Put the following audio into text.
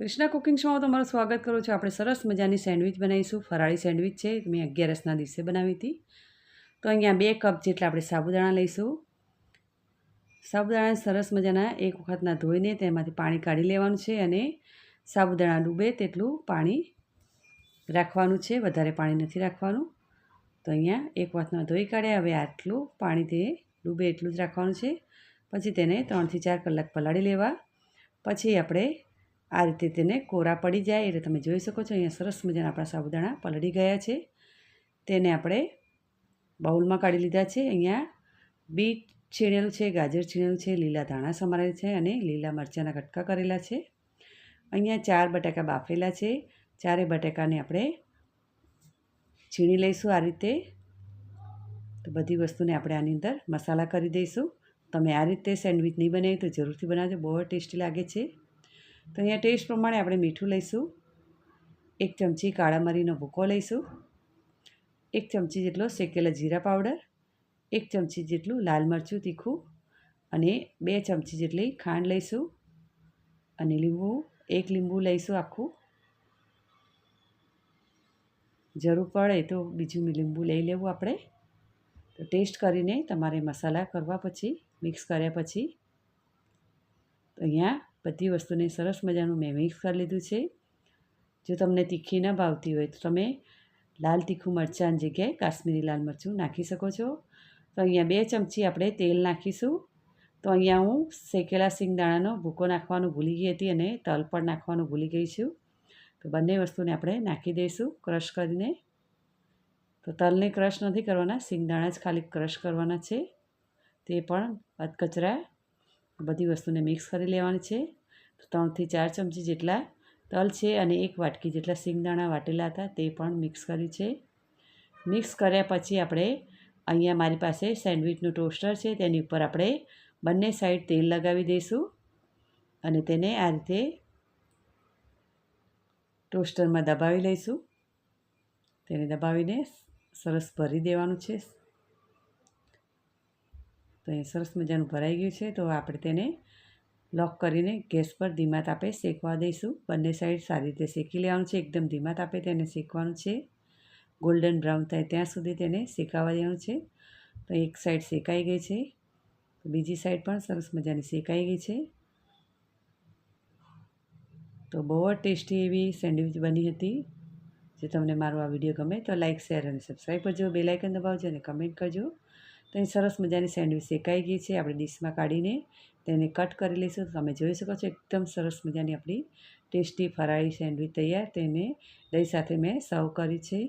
Krishna cooking શોમાં તમારું સ્વાગત કરું છું. આપણે સરસ મજાની સેન્ડવિચ બનાવીશું. ફરાળી સેન્ડવિચ છે. મેં અગિયારસના દિવસે બનાવી હતી. તો અહીંયા બે કપ જેટલા આપણે સાબુદાણા લઈશું. સાબુદાણા સરસ મજાના એક વખતના ધોઈને તેમાંથી પાણી કાઢી લેવાનું છે અને સાબુદાણા ડૂબે તેટલું પાણી રાખવાનું છે. વધારે પાણી નથી રાખવાનું. તો અહીંયા એક વખતમાં ધોઈ કાઢ્યા. હવે આટલું પાણી તે ડૂબે એટલું જ રાખવાનું છે. પછી તેને ત્રણથી ચાર કલાક પલાળી લેવા. પછી આપણે આ રીતે તેને કોરા પડી જાય એટલે તમે જોઈ શકો છો, અહીંયા સરસ મજાના આપણા સાબુદાણા પલળી ગયા છે. તેને આપણે બાઉલમાં કાઢી લીધા છે. અહીંયા બીટ છીણેલું છે, ગાજર છીણેલું છે, લીલા ધાણા સમારેલ છે અને લીલા મરચાંના કટકા કરેલા છે. અહીંયા ચાર બટાકા બાફેલા છે. ચારે બટાકાને આપણે છીણી લઈશું આ રીતે. તો બધી વસ્તુને આપણે આની અંદર મસાલા કરી દઈશું. તમે આ રીતે સેન્ડવિચ નહીં બનાવી તો જરૂરથી બનાવજો, બહુ ટેસ્ટી લાગે છે. તો અહીંયા ટેસ્ટ પ્રમાણે આપણે મીઠું લઈશું. એક ચમચી કાળા મરીનો ભૂકો લઈશું. એક ચમચી જેટલો શેકેલા જીરા પાવડર. એક ચમચી જેટલું લાલ મરચું તીખું. અને બે ચમચી જેટલી ખાંડ લઈશું. અને લીંબુ, એક લીંબુ લઈશું આખું. જરૂર પડે તો બીજું લીંબુ લઈ લેવું આપણે. તો ટેસ્ટ કરીને તમારે મસાલા કરવા પછી, મિક્સ કર્યા પછી. તો અહીંયા બધી વસ્તુને સરસ મજાનું મેં મિક્સ કરી લીધું છે. જો તમને તીખી ન ભાવતી હોય તો તમે લાલ તીખું મરચાંની જગ્યાએ કાશ્મીરી લાલ મરચું નાખી શકો છો. તો અહીંયા બે ચમચી આપણે તેલ નાખીશું. તો અહીંયા હું શેકેલા સિંગદાણાનો ભૂકો નાખવાનું ભૂલી ગઈ હતી અને તલ પણ નાખવાનું ભૂલી ગઈ છું. તો બંને વસ્તુને આપણે નાખી દઈશું ક્રશ કરીને. તો તલને ક્રશ નથી કરવાના સિંગદાણા જ ખાલી ક્રશ કરવાના છે. તે પણ અધકચરા બધી વસ્તુને મિક્સ કરી લેવાની છે. ત્રણથી ચાર ચમચી જેટલા તલ છે અને એક વાટકી જેટલા સિંગદાણા વાટેલા હતા તે પણ મિક્સ કર્યું છે. મિક્સ કર્યા પછી આપણે અહીંયા મારી પાસે સેન્ડવિચનું ટોસ્ટર છે, તેની ઉપર આપણે બંને સાઈડ તેલ લગાવી દઈશું અને તેને આ રીતે ટોસ્ટરમાં દબાવી લઈશું. તેને દબાવીને સરસ ભરી દેવાનું છે. તો એ સરસ મજાનું ભરાઈ ગયું છે, તો આપણે તેને લોક કરીને ગેસ પર ધીમા તાપે શેકવા દઈશું. બંને સાઈડ સારી રીતે શેકી લેવાનું છે, એકદમ ધીમા તાપે તેને શેકવાનું છે. ગોલ્ડન બ્રાઉન થાય ત્યાં સુધી તેને શેકાવા દેવાનું છે. તો એક સાઈડ શેકાઈ ગઈ છે બીજી સાઈડ પણ સરસ મજાની શેકાઈ ગઈ છે. તો બહુ જ ટેસ્ટી એવી સેન્ડવિચ બની હતી. જો તમને મારો આ વીડિયો ગમે તો લાઇક શેર અને સબસ્ક્રાઈબ કરજો. બે લાઇકન દબાવજો અને કમેન્ટ કરજો. તો અહીં સરસ મજાની સેન્ડવિચ શેકાઈ ગઈ છે આપણે ડીશમાં કાઢીને. તેને કટ કરી લઈશું. તમે જોઈ શકો છો એકદમ સરસ મજાની આપણી ટેસ્ટી ફરાળી સેન્ડવિચ તૈયાર. તેને દહીં સાથે મેં સર્વ કરી છે.